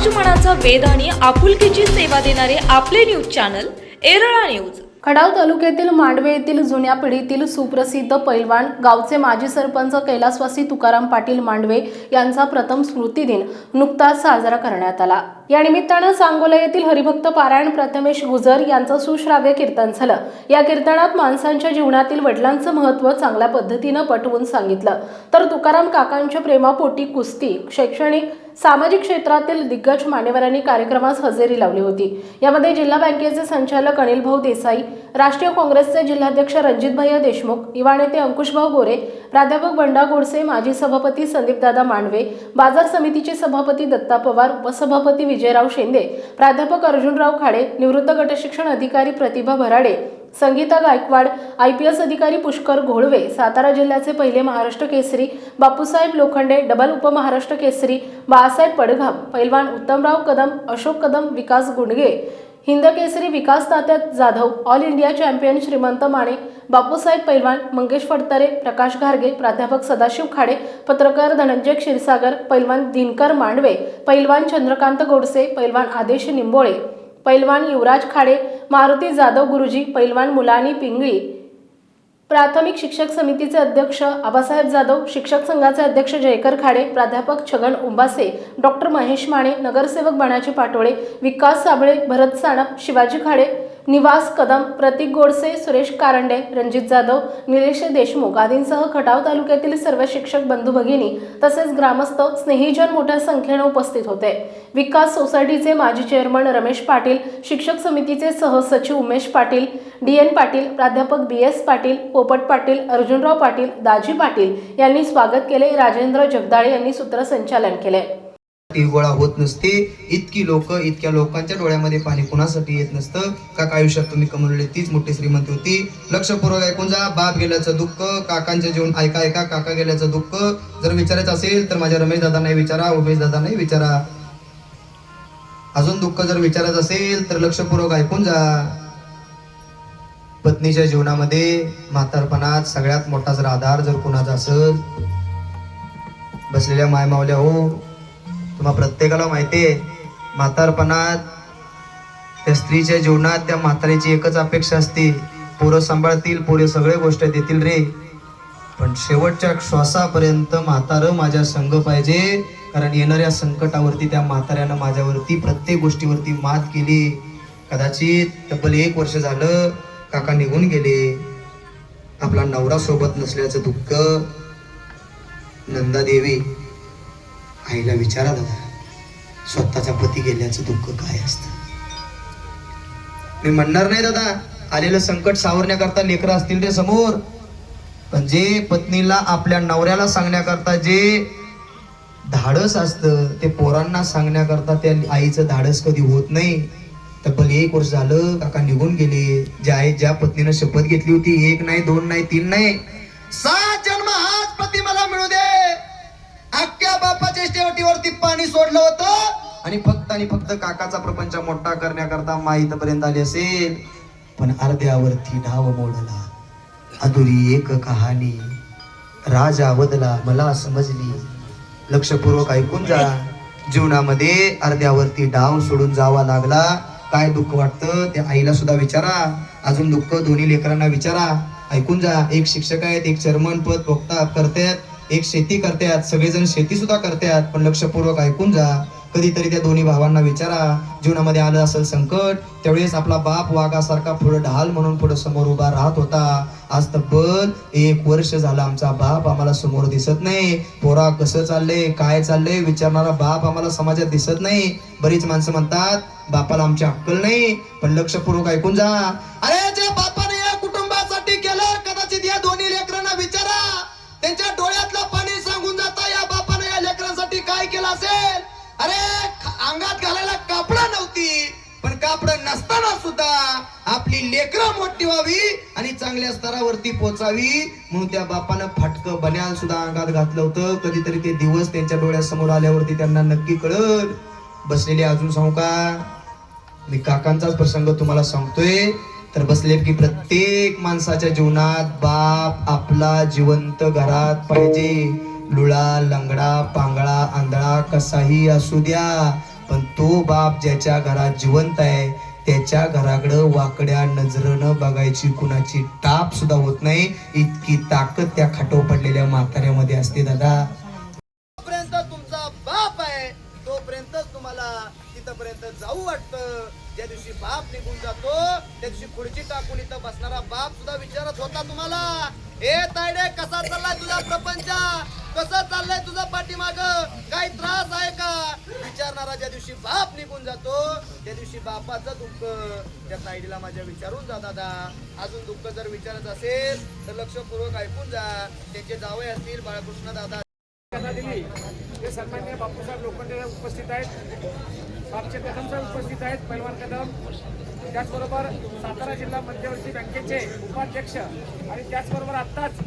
समाजमनाचा वेद आणि आपुलकीची सेवा देणारे आपले न्यूज चॅनल एरळा न्यूज. खडाव तालुक्यातील मांडवे येथील जुन्या पिढीतील सुप्रसिद्ध पैलवान गावचे माजी सरपंच कैलासवासी तुकाराम पाटील मांडवे यांचा प्रथम स्मृती दिन नुकताच साजरा करण्यात आला. या निमित्तानं सांगोला येथील हरिभक्त पारायण प्रथमेश गुजर यांचं सुश्राव्य कीर्तन झालं. या कीर्तनात माणसांच्या जीवनातील वडिलांचं महत्त्व चांगल्या पद्धतीनं पटवून सांगितलं. तर तुकाराम काकांच्या प्रेमापोटी कुस्ती शैक्षणिक सामाजिक क्षेत्रातील दिग्गज मान्यवरांनी कार्यक्रमास हजेरी लावली होती. यामध्ये जिल्हा बँकेचे संचालक अनिल भाऊ देसाई राष्ट्रीय काँग्रेसचे जिल्हाध्यक्ष रणजितभैया देशमुख युवा नेते अंकुशभाऊ गोरे प्राध्यापक बंडा गोडसे माजी सभापती संदीपदादा मांडवे बाजार समितीचे सभापती दत्ता पवार उपसभापती विजयराव शिंदे प्राध्यापक अर्जुनराव खाडे निवृत्त गटशिक्षण अधिकारी Pratibha Bharade Sangita Gaikwad I P S अधिकारी पुष्कर घोळवे सातारा जिल्ह्याचे पहिले महाराष्ट्र केसरी बापूसाहेब लोखंडे डबल उपमहाराष्ट्र केसरी बाळासाहेब पडघाम पैलवान Uttamrao Kadam Ashok Kadam Vikas Gundge Hind Kesari Vikas तात्यात Jadhav all India champion Shrimant Mane Bapusaheb पैलवान मंगेश फडतरे प्रकाश घारगे प्राध्यापक सदाशिव खाडे पत्रकार धनंजय क्षीरसागर पैलवान दिनकर मांडवे पैलवान चंद्रकांत गोडसे पैलवान आदेश निंबोळे पैलवान युवराज खाडे मारुती जाधव गुरुजी पैलवान मुलानी पिंगळी प्राथमिक शिक्षक समितीचे अध्यक्ष आबासाहेब जाधव शिक्षक संघाचे अध्यक्ष जयकर खाडे प्राध्यापक छगन उंबासे डॉक्टर महेश माने नगरसेवक बाणाजी पाटोळे विकास साबळे भरत साणप शिवाजी खाडे निवास कदम प्रतीक गोडसे सुरेश कारंडे रणजित जाधव निलेश देशमुख आदींसह खटाव तालुक्यातील सर्व शिक्षक बंधू भगिनी तसेच ग्रामस्थ स्नेहीजन मोठ्या संख्येने उपस्थित होते. विकास सोसायटीचे माजी चेअरमन रमेश पाटील शिक्षक समितीचे सहसचिव उमेश पाटील डी एन पाटील प्राध्यापक बी एस पाटील पोपट पाटील अर्जुनराव पाटील दाजी पाटील यांनी स्वागत केले. राजेंद्र जगदाळे यांनी सूत्रसंचालन केले. गोळा होत नसते. इतकी लोक इतक्या लोकांच्या डोळ्यामध्ये पाणी कुणासाठी येत नसतं? काका आयुष्यात तुम्ही कमवलेली तीच मोठी श्रीमंती होती? लक्षपूर्वक ऐकून जा. बाप गेल्याचं दुःख काकांचे जीवन ऐका ऐका काका गेल्याचं दुःख. जर विचारायचं असेल तर माझ्या रमेश दादांनाही विचारा उमेश दादांनाही विचारा. अजून दुःख जर विचारायचं असेल तर लक्षपूर्वक ऐकून जा. पत्नीच्या जीवनामध्ये म्हातारपणात सगळ्यात मोठा जर आधार जर कुणाचा असेल बसलेल्या मायमावल्या हो तुम्हा प्रत्येकाला माहिती आहे म्हातारपणात त्या स्त्रीच्या जीवनात त्या म्हातारीची एकच अपेक्षा असते पोरं सांभाळतील पोरे सगळे गोष्ट देतील रे. पण शेवटच्या श्वासापर्यंत म्हातारं माझ्या संघ पाहिजे कारण येणाऱ्या संकटावरती त्या म्हाताऱ्यानं माझ्यावरती प्रत्येक गोष्टीवरती मात केली. कदाचित तब्बल एक वर्ष झालं काका निघून गेले. आपला नवरा सोबत नसल्याचं दुःख नंदादेवी आईला विचारा दादा स्वतःचा पती गेल्याचं दुःख काय असतं? मी म्हणणार नाही दादा आलेलं संकट सावरण्याकरता लेकरं असतील ते समोर. पण जे पत्नीला आपल्या नवऱ्याला सांगण्याकरता जे धाडस असतं ते पोरांना सांगण्याकरता त्या आईचं धाडस कधी होत नाही. तर भले एक वर्ष झालं काका निघून गेले. ज्या आई ज्या पत्नीनं शपथ घेतली होती एक नाही दोन नाही तीन नाही. सात बापाच्या शेवटीवरती पाणी सोडलं होतं. आणि फक्त आणि फक्त काकाचा प्रपंच मोठा करण्याकरता माहीतपर्यंत आली असेल. पण अर्ध्यावरती डाव मोडला. अधुरी एक कहाणी. राजा बदला मला समजली. लक्षपूर्वक ऐकून जा. जीवनामध्ये अर्ध्यावरती डाव सोडून जावा लागला. काय दुःख वाटतं त्या आईला सुद्धा विचारा. अजून दुःख दोन्ही लेकरांना विचारा. ऐकून जा. एक शिक्षक आहेत एक चर्मन पद भोगता करतायत एक शेती करतात सगळेजण शेती सुद्धा करतात पण लक्षपूर्वक ऐकून जा. कधीतरी त्या दोन्ही भावांना विचारा. जीवनामध्ये आलं असेल संकट त्यावेळेस आपला बाप वाघासारखा पुढं ढाल म्हणून पुढे समोर उभा राहत होता. आज तब्बल एक वर्ष झालं आमचा बाप आम्हाला समोर दिसत नाही. पोरा कसं चाललंय काय चाललंय विचारणारा बाप आम्हाला समाजात दिसत नाही. बरीच माणसं म्हणतात बापाला आमची अक्कल नाही पण लक्षपूर्वक ऐकून जा. अरे जे अरे अंगात घालायला कापडं नव्हती पण कापडं नसताना सुद्धा आपली लेकरं मोठी व्हावी आणि चांगल्या स्तरावरती पोचावी. म्हणून त्या बापानं फाटकं बन्याल सुद्धा अंगात घातलं होतं. कधीतरी ते दिवस त्यांच्या डोळ्यासमोर आल्यावरती त्यांना नक्की कळल. बसलेले अजून सांगू का मी काकांचाच प्रसंग तुम्हाला सांगतोय. तर बसले की प्रत्येक माणसाच्या जीवनात बाप आपला जिवंत घरात पाहिजे. लुळा लंगडा पांगळा आंधळा कसाही असू द्या पण तो बाप ज्याच्या घरात जिवंत आहे त्याच्या घराकडं वाकड्या नजरेनं बघायची कुणाची टाप सुद्धा होत नाही. इतकी ताकद त्या खाटो पडलेल्या म्हाताऱ्यामध्ये असते दादा. जोपर्यंत तुमचा बाप आहे तोपर्यंतच तुम्हाला तिथपर्यंत जाऊ वाटतं. ज्या दिवशी बाप निघून जातो त्या दिवशी खुर्ची टाकून इथं बसणारा बाप सुद्धा विचारत होता तुम्हाला हे तायडे कसा चालला तुझा प्रपंच? कसं चाललंय तुझा पाठीमाग? काही त्रास आहे का? विचारणारा ज्या दिवशी बाप निघून जातो त्या दिवशी बापाचं दुःख त्या तायडीला माझ्या विचारून जा दादा. अजून दुःख जर विचारत असेल तर लक्षपूर्वक ऐकून जा. त्यांचे जावे असतील बाळकृष्ण दादा. दिली. ते सन्मान्य बापूसाहेब लोखंडे उपस्थित आहेत. बापचे कदम साहेब उपस्थित आहेत पैलवान कदम. त्याचबरोबर सातारा जिल्हा मध्यवर्ती बँकेचे उपाध्यक्ष आणि त्याचबरोबर आत्ताच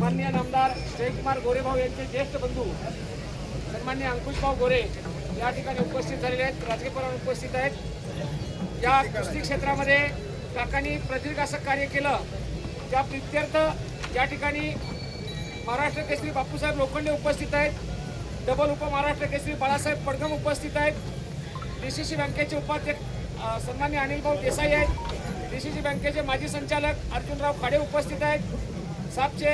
माननीय नामदार जयकुमार गोरेभाऊ यांचे ज्येष्ठ बंधू सन्मान्य अंकुशभाऊ गोरे या ठिकाणी उपस्थित झालेले आहेत राजकीय परावर उपस्थित आहेत. या कुस्ती क्षेत्रामध्ये काकांनी प्रदीर्घ असं कार्य केलं त्या प्रित्यर्थ या ठिकाणी महाराष्ट्र केसरी बापूसाहेब लोखंडे उपस्थित आहेत डबल उप महाराष्ट्र केसरी बाळासाहेब पडगम उपस्थित आहेत डी सी सी बँकेचे उपाध्यक्ष सन्मान्य अनिलभाऊ देसाई आहेत डी सी सी बँकेचे माजी संचालक अर्जुनराव खाडे उपस्थित आहेत सापचे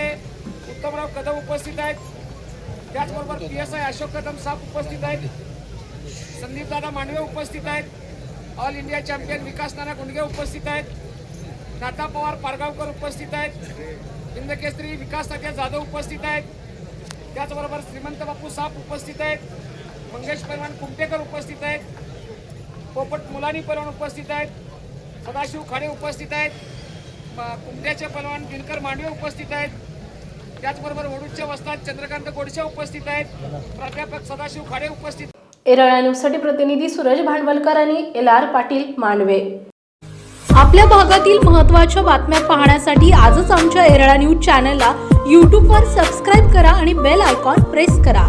उत्तमराव कदम उपस्थित आहेत त्याचबरोबर P S I Ashok Kadam साप उपस्थित आहेत संदीपदादा मांडवे उपस्थित आहेत ऑल इंडिया चॅम्पियन विकास नाना गुंडगे उपस्थित आहेत नाता पवार पारगावकर उपस्थित आहेत इंद्रकेसरी विकास सख्या जाधव उपस्थित आहेत त्याचबरोबर श्रीमंत बापू साप उपस्थित आहेत मंगेश पैलवान कुमटेकर उपस्थित आहेत पोपट मुलानी पैलवान उपस्थित आहेत सदाशिव खाडे उपस्थित आहेत कुमट्याचे पैलवान दिनकर मांडवे उपस्थित आहेत. त्याचबरोबर वडूचे वस्ताद चंद्रकांत गोडसे उपस्थित आहेत. प्राध्यापक सदाशिव खाडे उपस्थित एरळा न्यूजसाठी प्रतिनिधी सूरज भांडवलकर आणि एल आर पाटील मांडवे. आपल्या भागातील महत्त्वाच्या बातम्या पाहण्यासाठी आजच आमच्या एरळा न्यूज चॅनलला यूट्यूबवर सबस्क्राईब करा आणि बेल आयकॉन प्रेस करा.